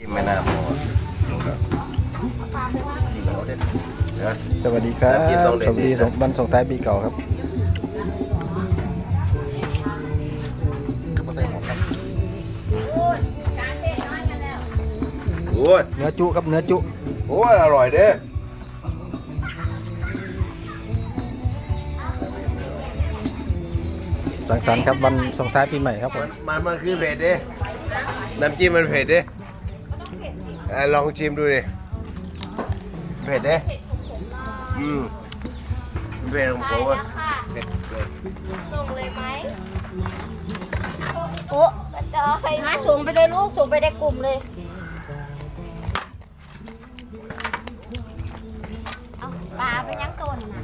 ที่ไม่น่าพอนี่เราเด็ดนะ สวัสดีครับน้ำจิ้มต้องเด็ดสวัสดีๆนะสงวันส่งท้ายปีเก่าครับ ก็ใส่หมดครับโอ้ยเนื้อจุครับเนื้อจุโอ้ยอร่อยเด้สังสรรค์ครับวันส่งท้ายปีใหม่ครับผมมันมันมันคือเผ็ดเด้น้ำจิ้มมันเผ็ดเด้ อะลองชิมดูดิเผ็ดเด้อืมเผ็ดของผมอะเผ็ดเผ็ดส่งเลยไหมโอ้กระจายนะส่งไปเลยลูกส่งไปในกลุ่มเลยเอาปลาไปยังต้นนะ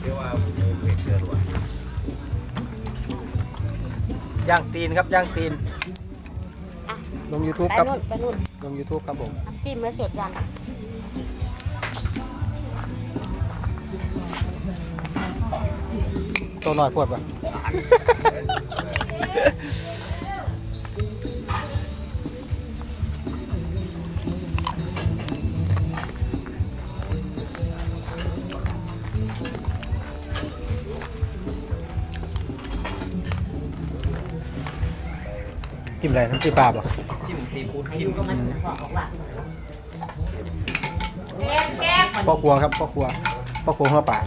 เดี๋ยวว่าเผ็ดเกินว่ะ ย่างตีนครับย่างตีนลง YouTube ไปครับนู่นไปนู่นลง YouTube ครับผมจิ้มแล้วเสร็จยังตัวน้อยปวดปะ กินอะไรน้ำจิ้มปลาปะแก้มแก้มพ่อครัวครับพ่อครัวพ่อครัวหัวป่า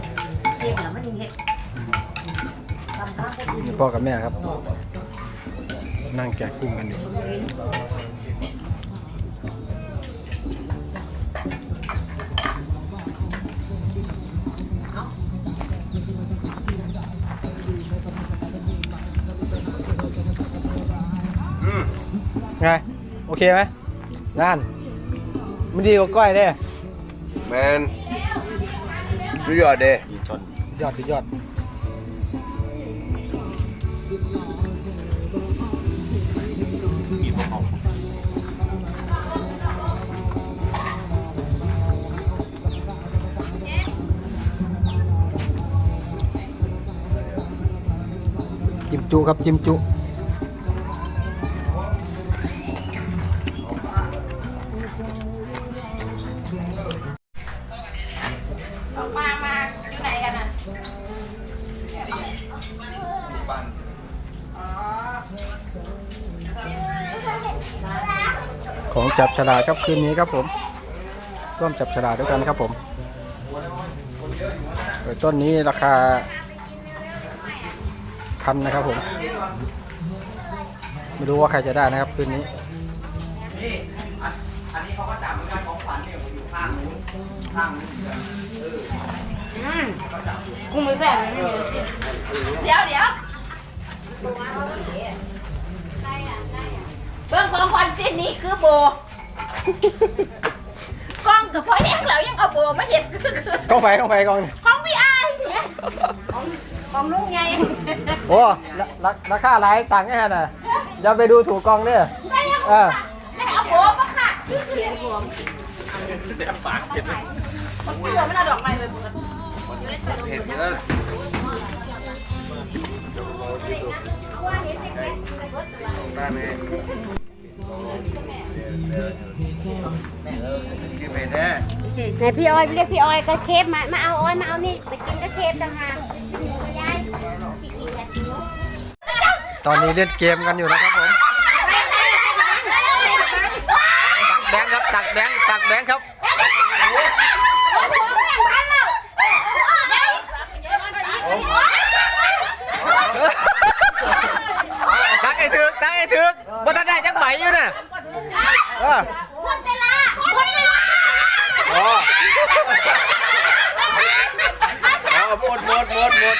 นี่พ่อกับแม่ครับ นั่งแกะกุ้งกันอยู่ ไง โอเคไหมนั่นไม่ดีกว่าก้อยเด้แมนสุดยอดเด้ยอดสุดยอดจิ้มจุครับจิ้มจุ มาไหนกันอะของจับฉลากครับคืนนี้ครับผม ร่วมจับฉลากด้วยกันครับผมโดยต้นนี้ราคาพันนะครับผม ไม่รู้ว่าใครจะได้นะครับคืนนี้อืมกุ้ง ไม่แบ่งเลยเดี๋ยวเดี๋ยวเบื้องของควันเจนนี่คือโบ กล้องกับพ่อแห้งแล้วยังเอาโบมาเห็นคือเข้าไปเข้าไปกองนี่ของพี่ไอ้ายเนี่ยของของลุงไงโอ้ราราราคาหลายต่างค์แค่น่ะอย่าไปดูถูกกองเด้อได้ยังเออแล้วเอาโบมาค่ะคือเสียงผมเสียปากเห็นไหมมันเสือมันเอาดอกไม้ไปปกติ เผ็ดเกินได้ไหมกินเผ็ดแน่ไหนพี่ออยเรียกพี่ออยก็เคฟมา มาเอาออยมาเอานี่ไปกินก็เคฟต่างหากยายอีกอีกแหละสิตอนนี้เล่นเกมกันอยู่นะครับผมตักแบงค์ครับตักแบงค์ตักแบงค์ครับ ตักไอ้ถึกตักไอ้ถึกบ่ทัน ได้จักใบอยู่น่ะเออหมดเวลาหมดเวลาอ๋อเอาหมดหมดหมดหมด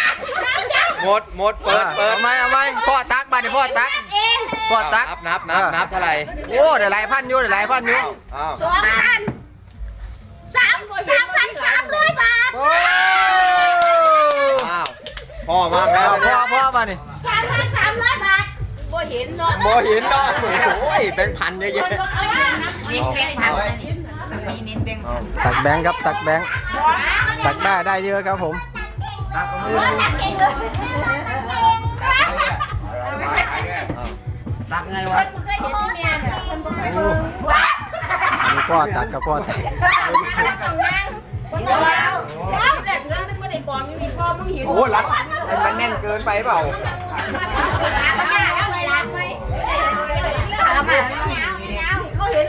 หมดหมดเปิดเปิดเอาไหมเอาไหมพ่อตักมาดิพ่อตักเองพ่อตักนับนับนับนับเท่าไหร่โอ้เดี๋ยวหลายพันอยู่เดี๋ยวหลายพันอยู่อ้าวสองพันสามสามพันสามร้อยบาทโอ้อ้าวพ่อมากแล้วเอาพ่อพ่อมานี่สามพันสามร้อยบาทบ่ เ็นเนาะบ่เห็นนอกโอ้ยแบงค์พันเยอะแยะเน้นแบงค์พันนี่เน้นแบงค์พันตักแบงครับตักแบงตักได้ได้เยอะครับผมตักไงวะมีพ่อตักกับพ่อตักโอ้รัดมันแน่นเกินไปเปล่า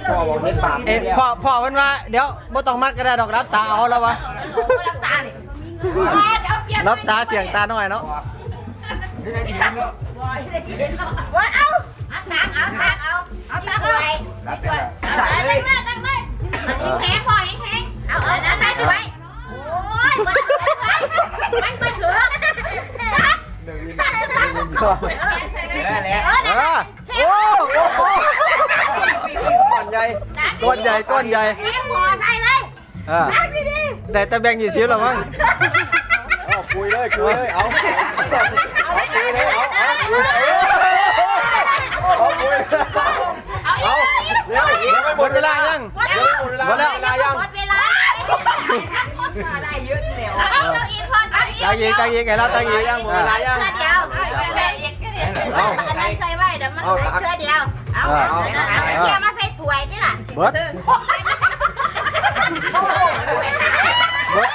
พ่อบอกเล่นปากเอ้ยพ่อพ่อเพิ่นว่าเดี๋ยวบ่ต้องมัดก็ได้ดอกรับตาเอาแล้ววะรับตาเสียงตาหน่อยเนาะว่าเอาเอาตักเอาตักเอาเอาตักเอารับไปเลยตังเลยตังเลยแข็งพอแข็งเอาเอาใส่ไว้โอ้ยมันมันถือได้แล้ว เออโอ้โหก้อนใหญ่ก้อนให ญ่ก้อนใหญ่แข็งพอใส่เลยอ่าตั้งดีได้แต่แบ่งยี่สิบแล้วมั้งเอาคุยเลยคุยเลยเอาเอาคุยเลยเอาเอาคุยเลยเอาคุยเอาเร็วเดี๋ยวไม่หมดเวลายังเดี๋ยวหมดเวลาหมดแล้ว เวลายังหมดเวลาได้เยอะแล้วเอาเอาอีกพอเอาอีกตายีตายีไงแล้วตายียังหมดเวลายัง เดียวเอาอันนั้นใส่ไว้เดี๋ยวมันใส่เพื่อเดียว เอาเอาเกียร์มาใส่ถ้วยนี่ล่ะ เบิดเบิด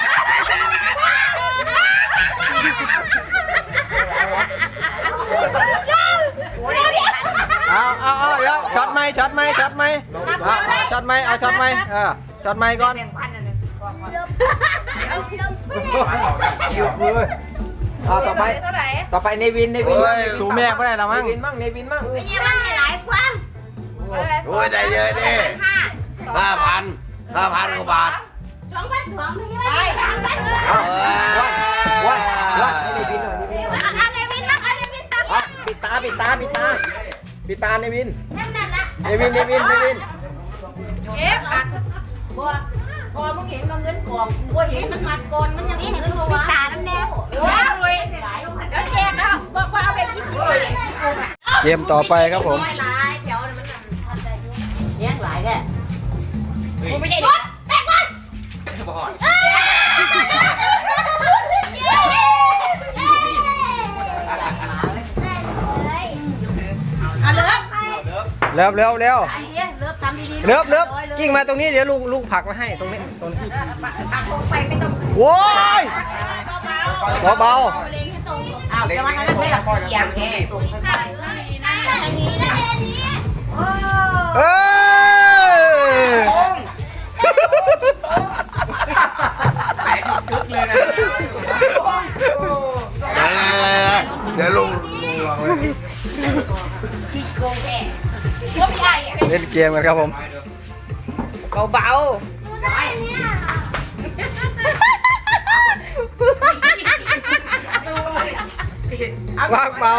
เอาเอาเอาเดี๋ยวช็อตไหมช็อตไหมช็อตไหมเอาเอาช็อตไหมเอาช็อตไหมเออช็อตไหมก่อนอยู่คุยเอาต่อไป ต่อไปเนวินเนวินสูแม่ก็ได้แล้วเนมั้งวินมั่งเนวินมั่ง ไม่ใช่มันหลายกว่าโอ้ยได้เยอะดิ ห้าห้าพันห้าพันกว่าบาทสองพันสองไม่ใช่สามพันเออวันวันให้เนวินหน่อยเนวินหน่อยอันนี้วินนะอันนี้วินตามอะปิดตาปิดตาปิดตาปิดตาเนวินนั่นนั่นละเนวินเนวินเนวินพอมึงเห็นมันเงินกองกูเห็นมันมัดก่อนมันยังนี่เห็นคือเงินวิวะตานั่นแน่ว้าวเลยเดี๋ยวแจกเอาบอกว่าเอาไปยี่สิบเลยเกมต่อไปครับผม กูไม่ใช่ดิแบกก่อนอะเลิฟเร็วเร็วเร็วไอ้เนี้ยเลิฟทำดีๆเลิฟเลิฟกิ้งมาตรงนี้เดี๋ยวลุงลุงผลักมาให้ตรงนี้ตรงนี้ปักลงไปไม่ต้องโว้ยเบาอ้าวจะมาทำอะไรล่ะเกียงแกตรงไปอย่างนี้นะอันนี้ๆเอ้ย เดี๋ยวลุงลุงลองเลยเล่นเกมกันครับผม เบาวางเบา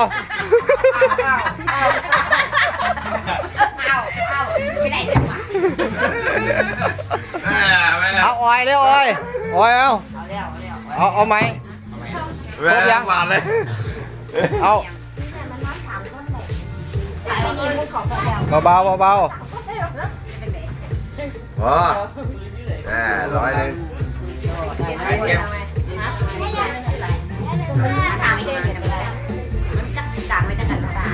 ไม่ได้จังหวะแม่แม่ เอาออยเร็วออยออยเอาเอาเอาไหมแม่บาทเลยเอาเบาๆเบาพอแม่ร้อยหนึ่งเก็บถามไม่ได้เห็นอะไรมันจักด่างไม่ได้กันตา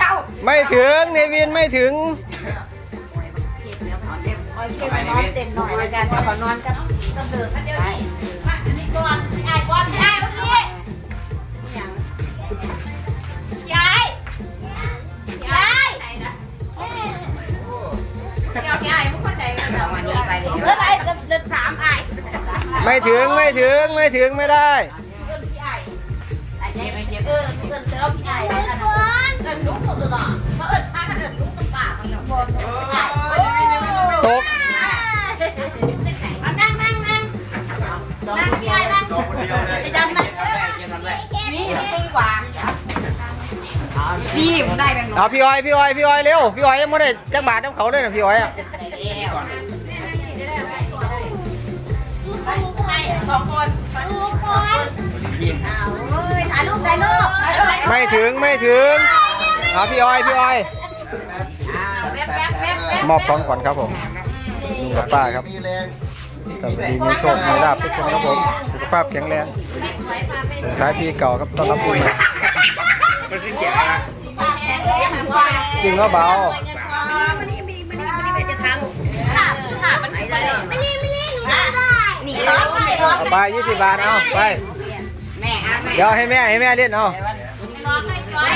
เอ้าๆไม่ถึงเนวินไม่ถึง โอเคไปนอนเต็มหน่อยแล้วกันเดี๋ยวขอนอนกันต้องเดินกันเดี๋ยวนี้ก่อนไอ้ก่อนไอ้เมื่อกี้ยายยายเดี๋ยวพี่ไอ้พวกคนใดกันเอาวันนี้ไปเลยเลือดไอ้เลือดสามไอ้ไม่ถึงไม่ถึงไม่ถึงไม่ได้ไอ้เนี่ยไปเก็บเออเลือดเสือพี่ไอ้กันก่อนเอิญลุกสุดเลยอะเพราะเอิญพากันเอิญลุกตะปากมันเนี่ยบน ตกนั่งนั่งนั่งนั่งพี่ไอ้นั่งไอ้ดำนั่งนี่ตึงกว่าพี่ผมได้แบงค์เอาพี่อ้อยพี่อ้อยพี่อ้อยเร็วพี่อ้อยยังไม่ได้จักบาทน้ำเขาเลยนะพี่อ้อยอะสองคนลุกก่อนถ่ายรูปถ่ายรูปไม่ถึงไม่ถึงเอาพี่อ้อยพี่อ้อย มอบพร้องก่อนครับผมลุงกับป้าครับสวัสดีมีโชคมีลาบทุกคนครับผมสุขภาพแข็งแรงท้ายปีเก่าครับต้อนรับปีใหม่มันคือเกียรนะจริงก็เบาเอาไปยี่สิบบาทเอาไปเดี๋ยวให้แม่ให้แม่เล่นเอา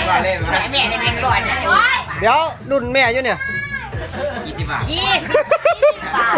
แม่เล่นแม่ก่อนเดี๋ยวดุนแม่อยู่เนี่ย บบาทยี่สิบยี่สิบบา